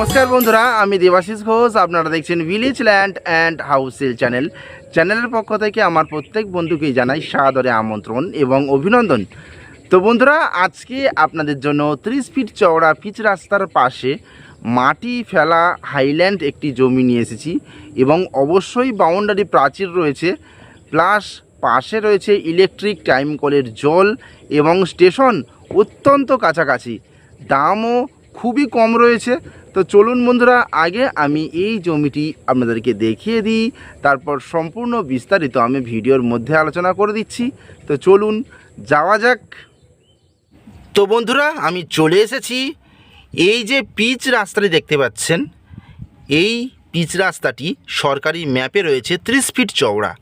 নমস্কার বন্ধুরা, আমি দেবাশিস ঘোষ, আপনারা দেখছেন ভিলেজ ল্যান্ড অ্যান্ড হাউসেল চ্যানেল চ্যানেলের পক্ষ থেকে আমার প্রত্যেক বন্ধুকেই জানাই সাদরে আমন্ত্রণ এবং অভিনন্দন। তো বন্ধুরা, আজকে আপনাদের জন্য ত্রিশ ফিট চওড়া পিচ রাস্তার পাশে মাটি ফেলা হাইল্যান্ড একটি জমি নিয়ে এসেছি এবং অবশ্যই বাউন্ডারি প্রাচীর রয়েছে প্লাস পাশে রয়েছে ইলেকট্রিক টাইম কলের জল এবং স্টেশন অত্যন্ত কাছাকাছি। দামও খুবই কম রয়েছে তো চলুন বন্ধুরা, আগে আমি এই জমিটি আপনাদেরকে দেখিয়ে দিই, তারপর সম্পূর্ণ বিস্তারিত আমি ভিডিওর মধ্যে আলোচনা করে দিচ্ছি। তো চলুন, যাওয়া যাক। তো বন্ধুরা, আমি চলে এসেছি। এই যে পিচ রাস্তাটি দেখতে পাচ্ছেন, এই পিচ রাস্তাটি সরকারি ম্যাপে রয়েছে ত্রিশ ফিট চওড়া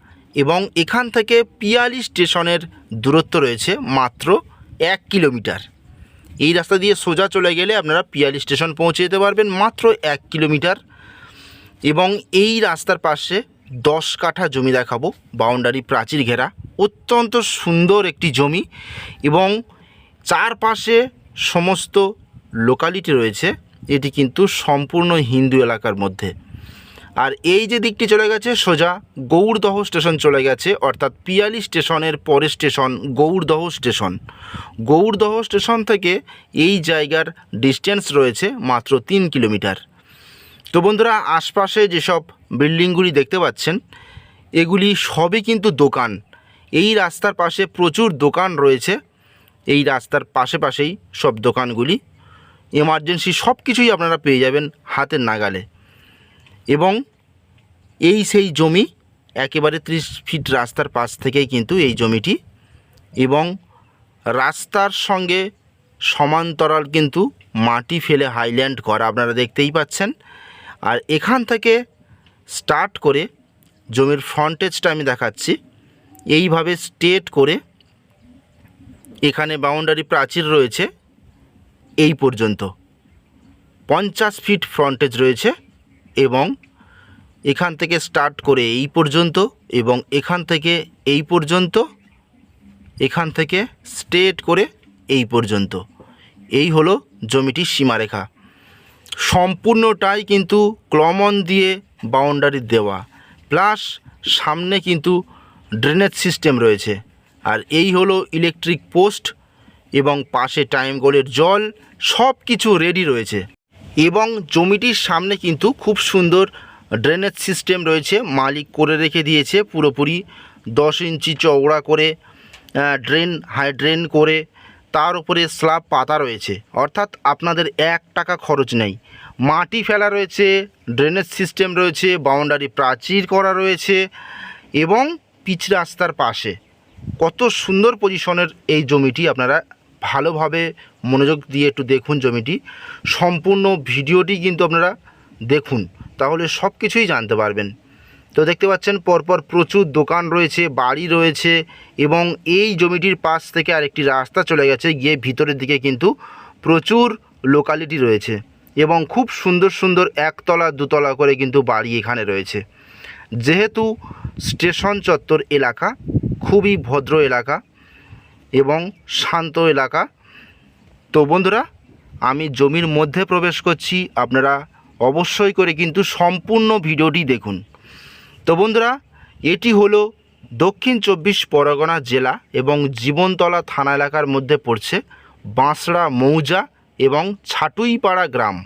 এবং এখান থেকে পিয়ালি স্টেশনের দূরত্ব রয়েছে মাত্র এক কিলোমিটার। এই রাস্তা দিয়ে সোজা চলে গেলে আপনারা পিয়ালি স্টেশন পৌঁছে যেতে পারবেন মাত্র এক কিলোমিটার। এবং এই রাস্তার পাশে দশ কাঠা জমি দেখাবো, বাউন্ডারি প্রাচীর ঘেরা। অত্যন্ত সুন্দর একটি জমি এবং চারপাশে সমস্ত লোকালিটি রয়েছে। এটি কিন্তু সম্পূর্ণ হিন্দু এলাকার মধ্যে। আর এই যে দিকটি চলে গেছে, সোজা গৌড়দহ স্টেশন চলে গেছে, অর্থাৎ পিয়ালি স্টেশনের পরের station, Gourdaha station. Gourdaha station থেকে এই জায়গার ডিস্টেন্স রয়েছে মাত্র তিন কিলোমিটার। তো বন্ধুরা, আশপাশে যেসব বিল্ডিংগুলি দেখতে পাচ্ছেন, এগুলি সবই কিন্তু দোকান। এই রাস্তার পাশে প্রচুর দোকান রয়েছে। এই রাস্তার পাশে পাশেই সব দোকানগুলি। এমার্জেন্সি সব কিছুই আপনারা পেয়ে যাবেন হাতের নাগালে। এবং এই সেই জমি একেবারে ত্রিশ ফিট রাস্তার পাশ থেকেই কিন্তু এই জমিটি এবং রাস্তার সঙ্গে সমান্তরাল কিন্তু মাটি ফেলে হাইল্যান্ড করা আপনারা দেখতেই পাচ্ছেন। আর এখান থেকে স্টার্ট করে জমির ফ্রন্টেজটা আমি দেখাচ্ছি। এইভাবে স্টেট করে এখানে বাউন্ডারি প্রাচীর রয়েছে। এই পর্যন্ত। পঞ্চাশ ফিট ফ্রন্টেজ রয়েছে। এবং এখান থেকে স্টার্ট করে এই পর্যন্ত এবং এখান থেকে এই পর্যন্ত, এখান থেকে স্ট্রেট করে এই পর্যন্ত। এই হলো জমিটির সীমারেখা। সম্পূর্ণটাই কিন্তু ক্লমন দিয়ে বাউন্ডারি দেওয়া। প্লাস সামনে কিন্তু ড্রেনেজ সিস্টেম রয়েছে। আর এই হলো ইলেকট্রিক পোস্ট এবং পাশে টাইম গোলের জল সব কিছু রেডি রয়েছে। এবং জমিটির সামনে কিন্তু খুব সুন্দর ড্রেনেজ সিস্টেম রয়েছে। মালিক করে রেখে দিয়েছে পুরোপুরি দশ ইঞ্চি চওড়া করে ড্রেন হাই ড্রেন করে। তার উপরে স্ল্যাব পাতা রয়েছে। অর্থাৎ আপনাদের এক টাকা খরচ নেই। মাটি ফেলা রয়েছে ড্রেনেজ সিস্টেম রয়েছে বাউন্ডারি প্রাচীর করা রয়েছে এবং পিচ রাস্তার পাশে। কত সুন্দর পজিশনের এই জমিটি আপনারা ভালোভাবে মনোযোগ দিয়ে একটু দেখুন জমিটি। সম্পূর্ণ ভিডিওটি কিন্তু আপনারা দেখুন, তাহলে সব কিছুই জানতে পারবেন। তো দেখতে পাচ্ছেন, পরপর প্রচুর দোকান রয়েছে, বাড়ি রয়েছে, এবং এই জমিটির পাশ থেকে আরেকটি রাস্তা চলে গেছে, গিয়ে ভিতরের দিকে কিন্তু প্রচুর লোকালিটি রয়েছে, এবং খুব সুন্দর সুন্দর একতলা, দুতলা করে কিন্তু বাড়ি এখানে রয়েছে। যেহেতু স্টেশন চত্বর এলাকা, খুবই ভদ্র এলাকা এবং শান্ত এলাকা। তো বন্ধুরা, আমি জমির মধ্যে প্রবেশ করছি। আপনারা অবশ্যই করে কিন্তু সম্পূর্ণ ভিডিওটি দেখুন। তো বন্ধুরা, এটি হলো দক্ষিণ চব্বিশ পরগনা জেলা এবং জীবনতলা থানা এলাকার মধ্যে পড়ছে বাঁশড়া মৌজা এবং ছাটুইপাড়া গ্রাম।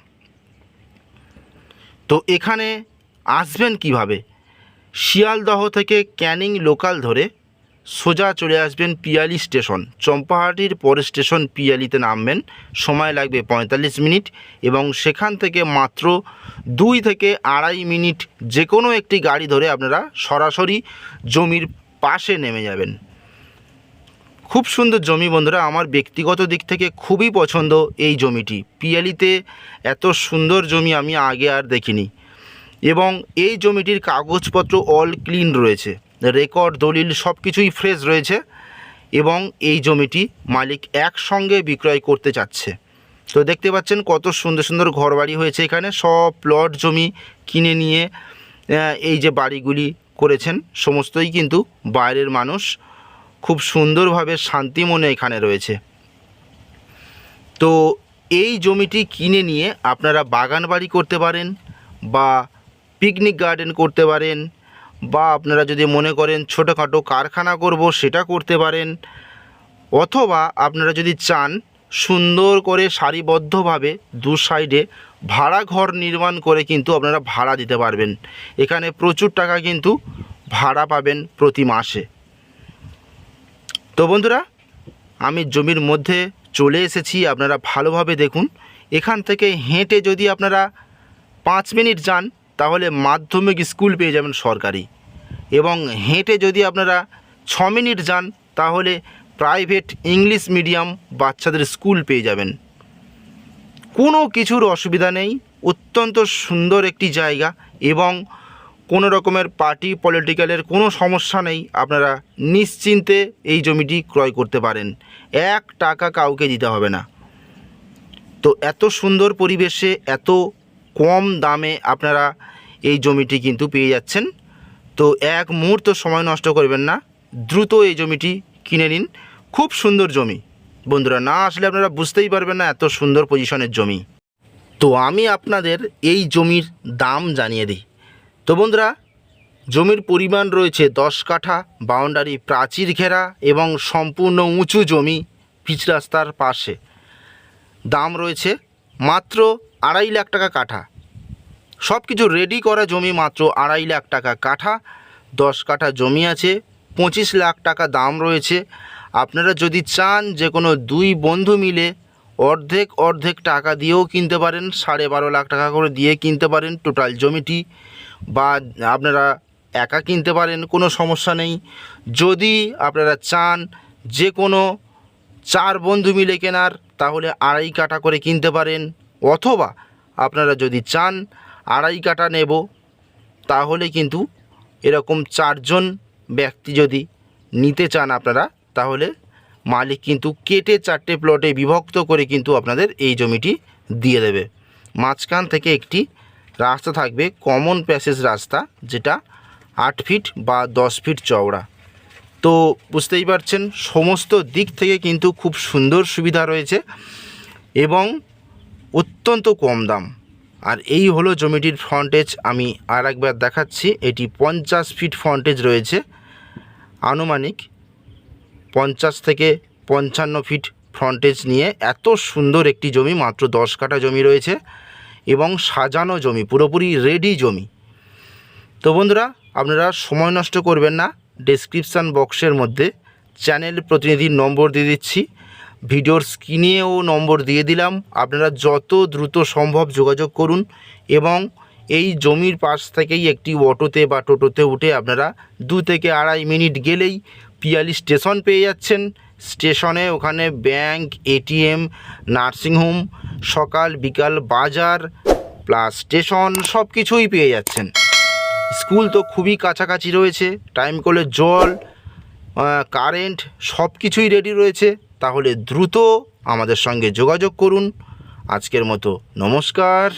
তো এখানে আসবেন কীভাবে? শিয়ালদহ থেকে ক্যানিং লোকাল ধরে সোজা চলে আসবেন পিয়ালি স্টেশন। চম্পাহাটির পরের স্টেশন পিয়ালিতে নামবেন। সময় লাগবে পঁয়তাল্লিশ মিনিট এবং সেখান থেকে মাত্র দুই থেকে আড়াই মিনিট যে কোনো একটি গাড়ি ধরে আপনারা সরাসরি জমির পাশে নেমে যাবেন। খুব সুন্দর জমি বন্ধুরা, আমার ব্যক্তিগত দিক থেকে খুবই পছন্দ এই জমিটি। পিয়ালিতে এত সুন্দর জমি আমি আগে আর দেখিনি এবং এই জমিটির কাগজপত্র অল ক্লিন রয়েছে। রেকর্ড, দলিল সব কিছুই ফ্রেশ রয়েছে এবং এই জমিটি মালিক একসঙ্গে বিক্রয় করতে চাচ্ছে। তো দেখতে পাচ্ছেন কত সুন্দর সুন্দর ঘরবাড়ি হয়েছে এখানে। সব প্লট জমি কিনে নিয়ে এই যে বাড়িগুলি করেছেন, সমস্তই কিন্তু বাইরের মানুষ খুব সুন্দরভাবে শান্তি মনে এখানে রয়েছে। তো এই জমিটি কিনে নিয়ে আপনারা বাগান বাড়ি করতে পারেন বা পিকনিক গার্ডেন করতে পারেন বা আপনারা যদি মনে করেন ছোটোখাটো কারখানা করব, সেটা করতে পারেন। অথবা আপনারা যদি চান সুন্দর করে সারিবদ্ধভাবে দু সাইডে ভাড়া ঘর নির্মাণ করে কিন্তু আপনারা ভাড়া দিতে পারবেন। এখানে প্রচুর টাকা কিন্তু ভাড়া পাবেন প্রতি মাসে। তো বন্ধুরা, আমি জমির মধ্যে চলে এসেছি, আপনারা ভালোভাবে দেখুন। এখান থেকে হেঁটে যদি আপনারা পাঁচ মিনিট যান তাহলে মাধ্যমিক স্কুল পেয়ে যাবেন সরকারি। এবং হেঁটে যদি আপনারা ছ মিনিট যান, তাহলে প্রাইভেট ইংলিশ মিডিয়াম বাচ্চাদের স্কুল পেয়ে যাবেন। কোনো কিছুর অসুবিধা নেই, অত্যন্ত সুন্দর একটি জায়গা এবং কোনো রকমের পার্টি, পলিটিক্যালের কোনো সমস্যা নেই, আপনারা নিশ্চিন্তে এই জমিটি ক্রয় করতে পারেন। এক টাকা কাউকে দিতে হবে না। তো এত সুন্দর পরিবেশে, এত কম দামে আপনারা এই জমিটি কিন্তু পেয়ে যাচ্ছেন। তো এক মুহূর্ত সময় নষ্ট করবেন না, দ্রুত এই জমিটি কিনে নিন। খুব সুন্দর জমি। বন্ধুরা, না আসলে আপনারা বুঝতেই পারবেন না এত সুন্দর পজিশনের জমি। তো আমি আপনাদের এই জমির দাম জানিয়ে দিই। তো বন্ধুরা, জমির পরিমাণ রয়েছে দশ কাঠা, বাউন্ডারি প্রাচীর ঘেরা এবং সম্পূর্ণ উঁচু জমি পিচ রাস্তার পাশে। দাম রয়েছে মাত্র আড়াই লাখ টাকা কাঠা। সব কিছু রেডি করা জমি মাত্র আড়াই লাখ টাকা কাঠা, দশ কাঠা জমি আছে, পঁচিশ লাখ টাকা দাম রয়েছে। আপনারা যদি চান যে কোনো দুই বন্ধু মিলে অর্ধেক অর্ধেক টাকা দিয়েও কিনতে পারেন, সাড়ে বারো লাখ টাকা করে দিয়ে কিনতে পারেন টোটাল জমিটি, বা আপনারা একা কিনতে পারেন, কোনো সমস্যা নেই। যদি আপনারা চান যে কোনো চার বন্ধু মিলে কেনার, তাহলে আড়াই কাটা করে কিনতে পারেন, অথবা আপনারা যদি চান আড়াই কাটা নেব, তাহলে কিন্তু এরকম চারজন ব্যক্তি যদি নিতে চান আপনারা, তাহলে মালিক কিন্তু কেটে চারটে প্লটে বিভক্ত করে কিন্তু আপনাদের এই জমিটি দিয়ে দেবে। মাঝখান থেকে একটি রাস্তা থাকবে কমন প্যাসেজ রাস্তা, যেটা আট ফিট বা দশ ফিট চওড়া। তো বুঝতেই পারছেন, সমস্ত দিক থেকে কিন্তু খুব সুন্দর সুবিধা রয়েছে এবং অত্যন্ত কম দাম। আর এই হলো জমিটির ফ্রন্টেজ আমি আর একবার দেখাচ্ছি, এটি পঞ্চাশ ফিট ফ্রন্টেজ রয়েছে। আনুমানিক পঞ্চাশ থেকে পঞ্চান্ন ফিট ফ্রন্টেজ নিয়ে এত সুন্দর একটি জমি, মাত্র দশ কাঠা জমি রয়েছে এবং সাজানো জমি, পুরোপুরি রেডি জমি। তো বন্ধুরা, আপনারা সময় নষ্ট করবেন না। ডেসক্রিপশান বক্সের মধ্যে চ্যানেল প্রতিনিধির নম্বর দিয়ে দিচ্ছি। ভিডিওর স্ক্রিনেও নম্বর দিয়ে দিলাম। আপনারা যত দ্রুত সম্ভব যোগাযোগ করুন এবং এই জমির পাশ থেকেই একটি অটোতে বা টোটোতে উঠে আপনারা দু থেকে আড়াই মিনিট গেলেই পিয়ালি স্টেশন পেয়ে যাচ্ছেন। স্টেশনে ওখানে ব্যাংক এটিএম নার্সিংহোম সকাল, বিকাল বাজার, প্লাস স্টেশন সব কিছুই পেয়ে যাচ্ছেন। স্কুল তো খুবই কাছাকাছি রয়েছে, টাইম করলে জল কারেন্ট সব কিছুই রেডি রয়েছে। তাহলে দ্রুত আমাদের সঙ্গে যোগাযোগ করুন। আজকের মতো নমস্কার।